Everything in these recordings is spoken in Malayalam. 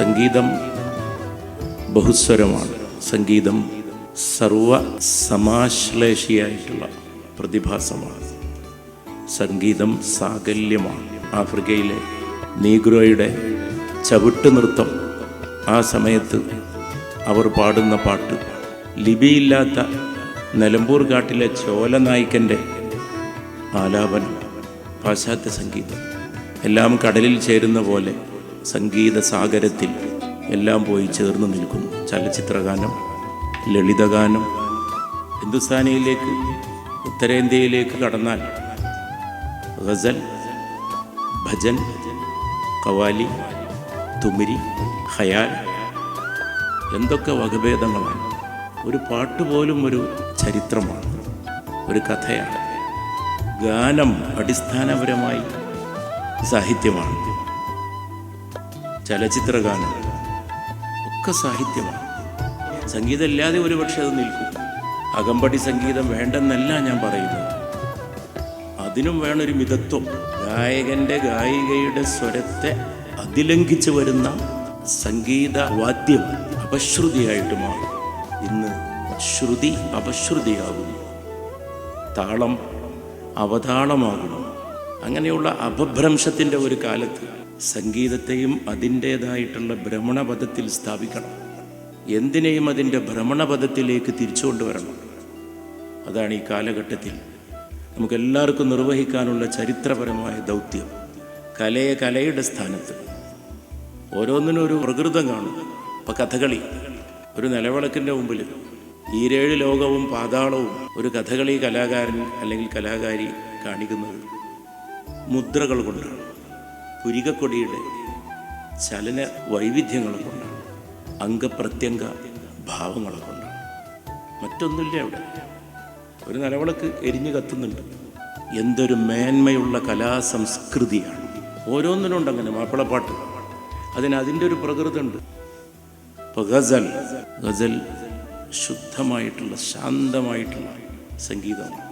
സംഗീതം ബഹുസ്വരമാണ്. സംഗീതം സർവ സമാശ്ലേഷിയായിട്ടുള്ള പ്രതിഭാസമാണ്. സംഗീതം സാകല്യമാണ്. ആഫ്രിക്കയിലെ നീഗ്രോയുടെ ചവിട്ട് നൃത്തം ആ സമയത്ത് അവർ പാടുന്ന പാട്ട് ലിപിയില്ലാത്ത നിലമ്പൂർ കാട്ടിലെ ചോലനായിക്കന്റെ ആലാപനം പാശ്ചാത്യ സംഗീതം. എല്ലാം കടലിൽ ചേരുന്ന പോലെ സംഗീത സാഗരത്തിൽ എല്ലാം പോയി ചേർന്ന് നിൽക്കുന്നു. ചലച്ചിത്രഗാനം ലളിതഗാനം ഹിന്ദുസ്ഥാനിയിലേക്ക് ഉത്തരേന്ത്യയിലേക്ക് കടന്നാൽ ഗസൽ ഭജൻ കവാലി തുമിരി ഹയാൽ എന്തൊക്കെ വകഭേദങ്ങളാണ്. ഒരു പാട്ട് പോലും ഒരു ചരിത്രമാണ് ഒരു കഥയാണ്. ഗാനം അടിസ്ഥാനപരമായി സാഹിത്യമാണ്. ചലച്ചിത്രഗാനം ഒക്കെ സാഹിത്യമാണ്. സംഗീതം ഇല്ലാതെ ഒരു പക്ഷെ അത് നിൽക്കും. അകമ്പടി സംഗീതം വേണ്ടെന്നല്ല ഞാൻ പറയുന്നത്. അതിനും വേണൊരു മിതത്വം. ഗായകന്റെ ഗായികയുടെ സ്വരത്തെ അതിലംഘിച്ചു വരുന്ന സംഗീത വാദ്യം അപശ്രുതിയായിട്ട് മാറും. ഇന്ന് ശ്രുതി അപശ്രുതിയാകുന്നു. താളം അവതാളമാകുന്നു. അങ്ങനെയുള്ള അപഭ്രംശത്തിന്റെ ഒരു കാലത്ത് സംഗീതത്തെയും അതിന്റേതായിട്ടുള്ള ഭ്രമണപഥത്തിൽ സ്ഥാപിക്കണം. എന്തിനേയും അതിന്റെ ഭ്രമണപഥത്തിലേക്ക് തിരിച്ചുകൊണ്ടുവരണം അതാണ് ഈ കാലഘട്ടത്തിൽ നമുക്കെല്ലാവർക്കും നിർവഹിക്കാനുള്ള ചരിത്രപരമായ ദൗത്യം. കലയെ കലയുടെ സ്ഥാനത്ത്. ഓരോന്നിനും ഒരു പ്രകൃതം കാണും. ഇപ്പം കഥകളി ഒരു നിലവിളക്കിന്റെ മുമ്പിൽ ഈരേഴ് ലോകവും പാതാളവും ഒരു കഥകളി കലാകാരൻ അല്ലെങ്കിൽ കലാകാരി കാണിക്കുന്നത് മുദ്രകൾ കൊണ്ടാണ്. പുരികക്കൊടിയുടെ ചലന വൈവിധ്യങ്ങളെ കൊണ്ടാണ് അംഗപ്രത്യംഗ ഭാവങ്ങളെ കൊണ്ടാണ്. മറ്റൊന്നുമില്ല അവിടെ. ഒരു നിലവിളക്ക് എരിഞ്ഞു കത്തുന്നുണ്ട്. എന്തൊരു മേന്മയുള്ള കലാസംസ്കൃതിയാണ്. ഓരോന്നിനുണ്ട് അങ്ങനെ മാപ്പിളപ്പാട്ട്. അതിന് അതിന്റെ ഒരു പ്രകൃതമുണ്ട് ഇപ്പോൾ ഗസൽ ഗസൽ ശുദ്ധമായിട്ടുള്ള ശാന്തമായിട്ടുള്ള സംഗീതമാണ്.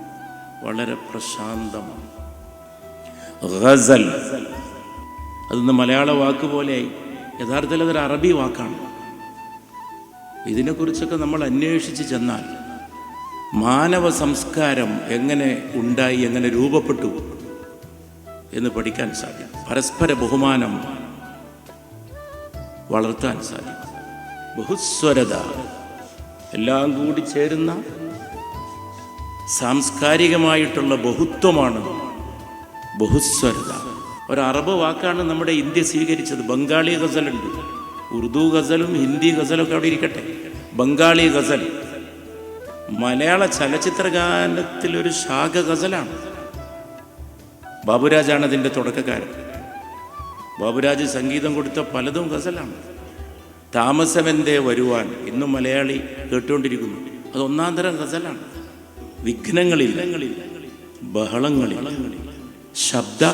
വളരെ പ്രശാന്തമാണ്. ഗസൽ അതൊന്ന് മലയാള വാക്ക് പോലെയായി. യഥാർത്ഥത്തിൽ അതൊരു അറബി വാക്കാണ്. ഇതിനെക്കുറിച്ചൊക്കെ നമ്മൾ അന്വേഷിച്ച് ചെന്നാൽ മാനവ സംസ്കാരം എങ്ങനെ ഉണ്ടായി എങ്ങനെ രൂപപ്പെട്ടു എന്ന് പഠിക്കാൻ സാധിക്കും. പരസ്പര ബഹുമാനം വളർത്താൻ സാധിക്കും. ബഹുസ്വരത എല്ലാം കൂടി ചേരുന്ന സാംസ്കാരികമായിട്ടുള്ള ബഹുത്വമാണ് ബഹുസ്വരത. ഒരു അറബ് വാക്കാണ് നമ്മുടെ ഇന്ത്യ സ്വീകരിച്ചത്. ബംഗാളി ഗസലുണ്ട്. ഉറുദു ഗസലും ഹിന്ദി ഗസലും ഒക്കെ അവിടെ ഇരിക്കട്ടെ. ബംഗാളി ഗസൽ. മലയാള ചലച്ചിത്ര ഗാനത്തിലൊരു ശാഖ ഗസലാണ്. ബാബുരാജാണ് അതിന്റെ തുടക്കക്കാരൻ. ബാബുരാജ് സംഗീതം കൊടുത്ത പലതും ഗസലാണ്. താമസമെന്തേ വരുവാൻ ഇന്നും മലയാളി കേട്ടുകൊണ്ടിരിക്കുന്നു. അത് ഒന്നാം തരം ഗസലാണ്. വിഘ്നങ്ങളില്ല. ബഹളങ്ങളിൽ. ശബ്ദ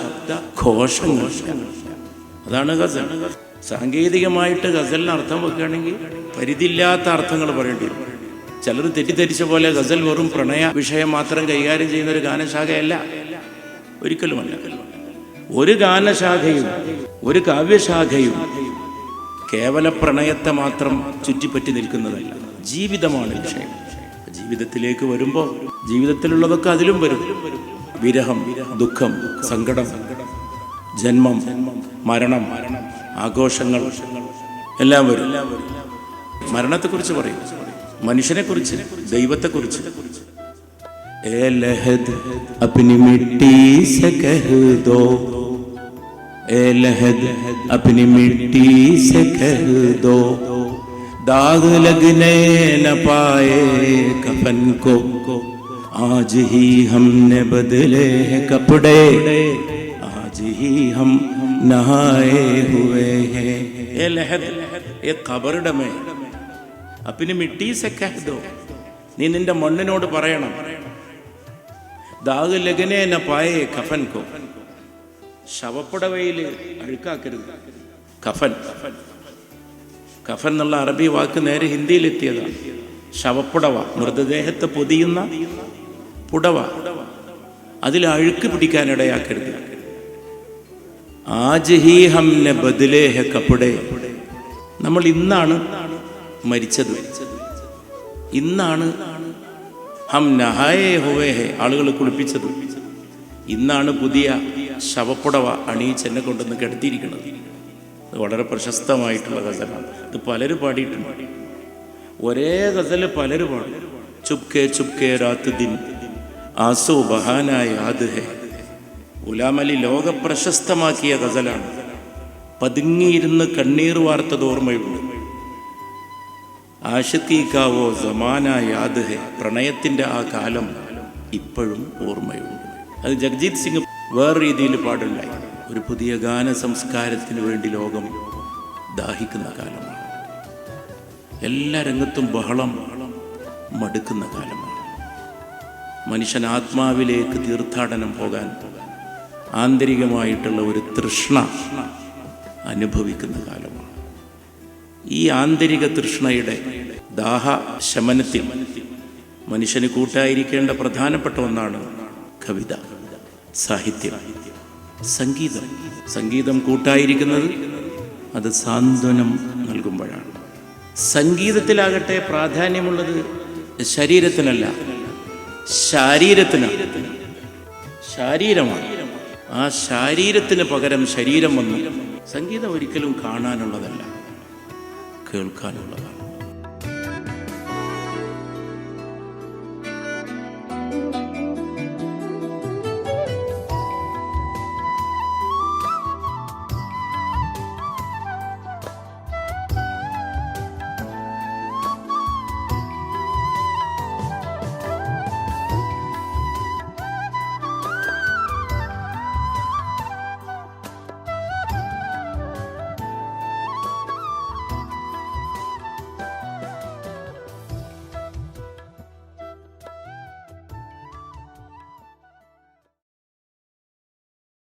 ഘോഷങ്ങൾ. അതാണ് ഗസൽ. സാങ്കേതികമായിട്ട് ഗസലിന് അർത്ഥം വെക്കുകയാണെങ്കിൽ പരിധിയില്ലാത്ത അർത്ഥങ്ങൾ പറയേണ്ടി വരും. ചിലർ തെറ്റിദ്ധരിച്ച പോലെ ഗസൽ വെറും പ്രണയ വിഷയം മാത്രം കൈകാര്യം ചെയ്യുന്ന ഒരു ഗാനശാഖയല്ല. ഒരിക്കലുമല്ല ഒരു ഗാനശാഖയും ഒരു കാവ്യശാഖയും കേവല പ്രണയത്തെ മാത്രം ചുറ്റിപ്പറ്റി നിൽക്കുന്നതല്ല. ജീവിതമാണ് വിഷയം. ജീവിതത്തിലേക്ക് വരുമ്പോൾ ജീവിതത്തിലുള്ളതൊക്കെ അതിലും വരും. വിരഹം ദുഃഖം സങ്കടം ജന്മം മരണം ആഘോഷങ്ങൾ എല്ലാം വരും മരണത്തെക്കുറിച്ച് പറയും മനുഷ്യനെക്കുറിച്ച് ദൈവത്തെക്കുറിച്ച് ए लहद अपनी मिट्टी से कह दो ए लहद अपनी मिट्टी से कह दो दाग लगने न पाए कफन को आज ही हमने बदले हैं कपड़े आज ही हम नहाए हुए हैं ए लहद ए खबर में अपनी मिट्टी से कह दो നീ നിന്റെ മണ്ണിനോട് പറയണം ദാഗ് ലഗനേന പായേ കഫൻ കോ ശവപ്പുടവയിൽ അഴുക്കാക്കരുത് കഫൻ കഫൻ എന്നുള്ള അറബി വാക്ക് നേരെ ഹിന്ദിയിലെത്തിയതാണ് ശവപ്പുടവ മൃതദേഹത്തെ പൊതിയുന്ന പുടവ. അതിൽ അഴുക്ക് പിടിക്കാനിടയാക്കരുത് ആജ് ഹി ഹംനെ നമ്മൾ ഇന്നാണ് മരിച്ചത്. ഇന്നാണ് ഹം നഹായേ ഹുവേ ഹെ ആളുകൾ കുളിപ്പിച്ചത്. ഇന്നാണ് പുതിയ ശവപ്പുടവ അണിയിച്ച് എന്നെ കൊണ്ടുവന്ന് കിടത്തിയിരിക്കുന്നത്. അത് വളരെ പ്രശസ്തമായിട്ടുള്ള ഗസലാണ്. ഇത് പലരും പാടിയിട്ടുണ്ട്. ഒരേ ഗസൽ പലരും പാടും. ചുപ്കെ ചുപ്കെ രാത്ത് ദിൻ. ആസോ ബഹാനായ ആദ്ഹേ ഗുലാമലി ലോക പ്രശസ്തമാക്കിയ ഗസലാണ്. പതുങ്ങിയിരുന്ന് കണ്ണീർ വാർത്തത് ഓർമ്മയുണ്ട്. ആഷത്തീക്കാവോ സമാന യാദ് ഹെ പ്രണയത്തിന്റെ ആ കാലം ഇപ്പോഴും ഓർമ്മയുണ്ട്. അത് ജഗ്ജീത് സിംഗ് വേറെ രീതിയിൽ പാടുണ്ടായി ഒരു പുതിയ ഗാന സംസ്കാരത്തിന് വേണ്ടി ലോകം ദാഹിക്കുന്ന കാലമാണ്. എല്ലാ രംഗത്തും ബഹളം മടുക്കുന്ന കാലമാണ്. മനുഷ്യൻ ആത്മാവിലേക്ക് തീർത്ഥാടനം പോകാൻ ആന്തരികമായിട്ടുള്ള ഒരു തൃഷ്ണ അനുഭവിക്കുന്ന കാലമാണ്. ഈ ആന്തരിക തൃഷ്ണയുടെ ദാഹ ശമനത്തിൽ മനുഷ്യന് കൂട്ടായിരിക്കേണ്ട പ്രധാനപ്പെട്ട ഒന്നാണ് കവിത സാഹിത്യം. സംഗീതം. സംഗീതം കൂട്ടായിരിക്കുന്നത് അത് സാന്ത്വനം നൽകുമ്പോഴാണ്. സംഗീതത്തിലാകട്ടെ പ്രാധാന്യമുള്ളത് ശരീരത്തിനല്ല ശാരീരത്തിനാണ് ശാരീരമാണ്. ആ ശാരീരത്തിന് പകരം ശരീരം വന്നു. സംഗീതം ഒരിക്കലും കാണാനുള്ളതല്ല കേൾക്കാനുള്ളതാണ്.